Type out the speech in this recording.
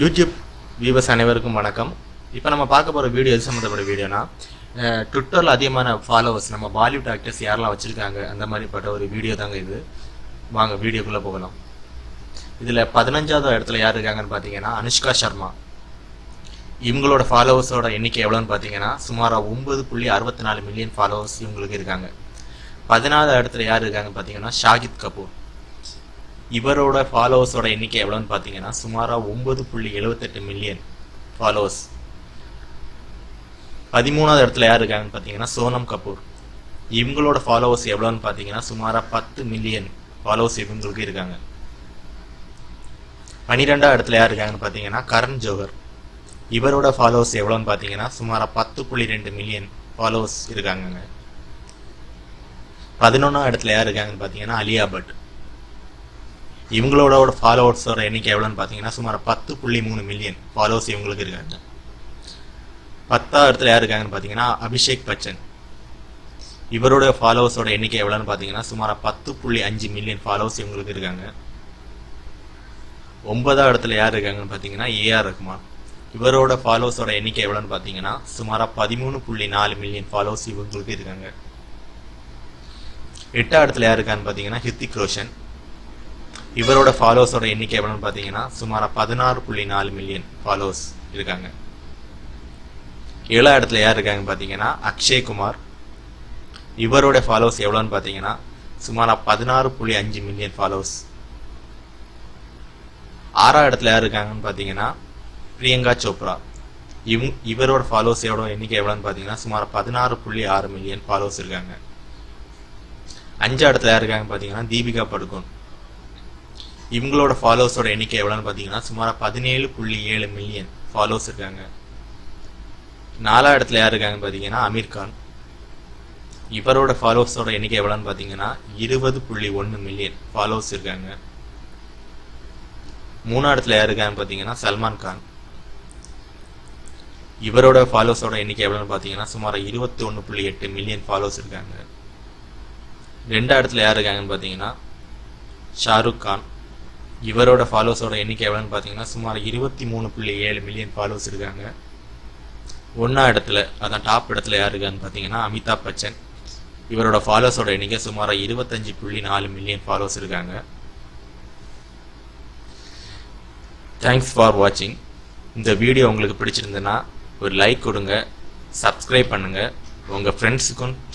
YouTube viewers அனைவருக்கும் வணக்கம். இப்போ நம்ம பார்க்க போகிற வீடியோ எது சம்மந்தப்பட்ட வீடியோனா ட்விட்டரில் அதிகமான ஃபாலோவர்ஸ் நம்ம பாலிவுட் ஆக்டர்ஸ் யாரெல்லாம் வச்சுருக்காங்க அந்த மாதிரிப்பட்ட ஒரு வீடியோ தாங்க இது. வாங்க வீடியோக்குள்ளே போகலாம். இதில் பதினஞ்சாவது இடத்துல யார் இருக்காங்கன்னு பார்த்தீங்கன்னா அனுஷ்கா சர்மா. இவங்களோட ஃபாலோவர்ஸோட எண்ணிக்கை எவ்வளோன்னு பார்த்தீங்கன்னா சுமாராக ஒம்பது புள்ளி அறுபத்தி நாலு மில்லியன் ஃபாலோவர்ஸ் இவங்களுக்கு இருக்காங்க. பதினாறு இடத்துல யார் இருக்காங்கன்னு பார்த்தீங்கன்னா ஷாகித் கபூர். இவரோட ஃபாலோவர்ஸோட எண்ணிக்கை எவ்வளோன்னு பார்த்தீங்கன்னா சுமாராக ஒன்பது புள்ளி எழுபத்தெட்டு மில்லியன் ஃபாலோவர்ஸ் பதிமூணாவது இடத்துல யார் இருக்காங்கன்னு பார்த்தீங்கன்னா சோனம் கபூர். இவங்களோட ஃபாலோவர்ஸ் எவ்வளோன்னு பார்த்தீங்கன்னா சுமாராக பத்து மில்லியன் ஃபாலோவர்ஸ் இவங்களுக்கு இருக்காங்க. பன்னிரெண்டாவது இடத்துல யார் இருக்காங்கன்னு பார்த்தீங்கன்னா கரண் ஜோஹர் இவரோட ஃபாலோவர்ஸ் எவ்வளோன்னு பார்த்தீங்கன்னா சுமாராக பத்து புள்ளி ரெண்டு மில்லியன் ஃபாலோவர்ஸ் இருக்காங்கங்க. பதினொன்றாம் இடத்துல யார் இருக்காங்கன்னு பார்த்தீங்கன்னா அலியா பட். இவங்களோட ஃபாலோவர்ஸோட எண்ணிக்கை எவ்வளோன்னு பார்த்தீங்கன்னா சுமார் பத்து புள்ளி மூணு மில்லியன் ஃபாலோவர்ஸ் இவங்களுக்கு இருக்காங்க. பத்தாவது இடத்துல யார் இருக்காங்கன்னு பார்த்தீங்கன்னா அபிஷேக் பச்சன். இவரோட ஃபாலோவர்ஸோட எண்ணிக்கை எவ்வளோன்னு பார்த்தீங்கன்னா சுமார் பத்து புள்ளி அஞ்சு மில்லியன் ஃபாலோவர்ஸ் இவங்களுக்கு இருக்காங்க. ஒன்பதாவது இடத்துல யார் இருக்காங்கன்னு பார்த்தீங்கன்னா ஏஆர் ரஹ்மான் இவரோட ஃபாலோவர்ஸோட எண்ணிக்கை எவ்வளோன்னு பார்த்தீங்கன்னா சுமாராக பதிமூணு புள்ளி நாலு மில்லியன் ஃபாலோவர்ஸ் இவங்களுக்கு இருக்காங்க. எட்டாவது இடத்துல யார் இருக்கான்னு பார்த்தீங்கன்னா ஹித்திக் ரோஷன். இவரோட ஃபாலோவர்ஸோட எண்ணிக்கை எவ்வளோன்னு பார்த்தீங்கன்னா சுமாராக பதினாறு புள்ளி நாலு மில்லியன் ஃபாலோவர்ஸ் இருக்காங்க. ஏழா இடத்துல யார் இருக்காங்கன்னு பார்த்தீங்கன்னா அக்ஷய் குமார் இவரோட ஃபாலோவர்ஸ் எவ்வளோன்னு பார்த்தீங்கன்னா சுமாராக பதினாறு புள்ளி அஞ்சு மில்லியன் ஃபாலோவர்ஸ் ஆறாவது இடத்துல யார் இருக்காங்கன்னு பார்த்தீங்கன்னா பிரியங்கா சோப்ரா. இவ் இவரோட ஃபாலோவர்ஸ் எவ்வளோ எண்ணிக்கை எவ்வளோன்னு பார்த்தீங்கன்னா சுமார் பதினாறு புள்ளி ஆறு மில்லியன் ஃபாலோவர்ஸ் இருக்காங்க. அஞ்சாவது இடத்துல யார் இருக்காங்கன்னு பார்த்தீங்கன்னா தீபிகா படுகோன். இவங்களோட ஃபாலோவர்ஸோட எண்ணிக்கை எவ்வளோன்னு பார்த்தீங்கன்னா சுமார் பதினேழு புள்ளி ஏழு மில்லியன் ஃபாலோவர்ஸ் இருக்காங்க. நாலா இடத்துல யார் இருக்காங்கன்னு பார்த்தீங்கன்னா அமீர் கான். இவரோட ஃபாலோவர்ஸோட எண்ணிக்கை எவ்வளோன்னு பார்த்தீங்கன்னா இருபது புள்ளி ஒன்று மில்லியன் ஃபாலோவர்ஸ் இருக்காங்க. மூணாவது இடத்துல யார் இருக்காங்கன்னு பார்த்தீங்கன்னா சல்மான் கான். இவரோட ஃபாலோவர்ஸோட எண்ணிக்கை எவ்வளோன்னு பார்த்தீங்கன்னா சுமார் இருபத்தி ஒன்று புள்ளி எட்டு மில்லியன் ஃபாலோவர்ஸ் இருக்காங்க. ரெண்டாவது இடத்துல யார் இருக்காங்கன்னு பார்த்தீங்கன்னா ஷாருக் கான். இவரோட ஃபாலோவர்ஸோட எண்ணிக்கை எவ்வளோன்னு பார்த்தீங்கன்னா சுமார் இருபத்தி மூணு புள்ளி ஏழு மில்லியன் ஃபாலோவர்ஸ் இருக்காங்க. ஒன்றா இடத்துல அதான் டாப் இடத்துல யார் இருக்கான்னு பார்த்தீங்கன்னா அமிதாப் பச்சன். இவரோட ஃபாலோவர்ஸோட எண்ணிக்கை சுமார் இருபத்தஞ்சு புள்ளி நாலு மில்லியன் ஃபாலோவர்ஸ் இருக்காங்க. தேங்க்ஸ் ஃபார் வாட்சிங் இந்த வீடியோ உங்களுக்கு பிடிச்சிருந்ததுன்னா ஒரு லைக் கொடுங்க சப்ஸ்கிரைப் பண்ணுங்கள் உங்கள் ஃப்ரெண்ட்ஸுக்கும்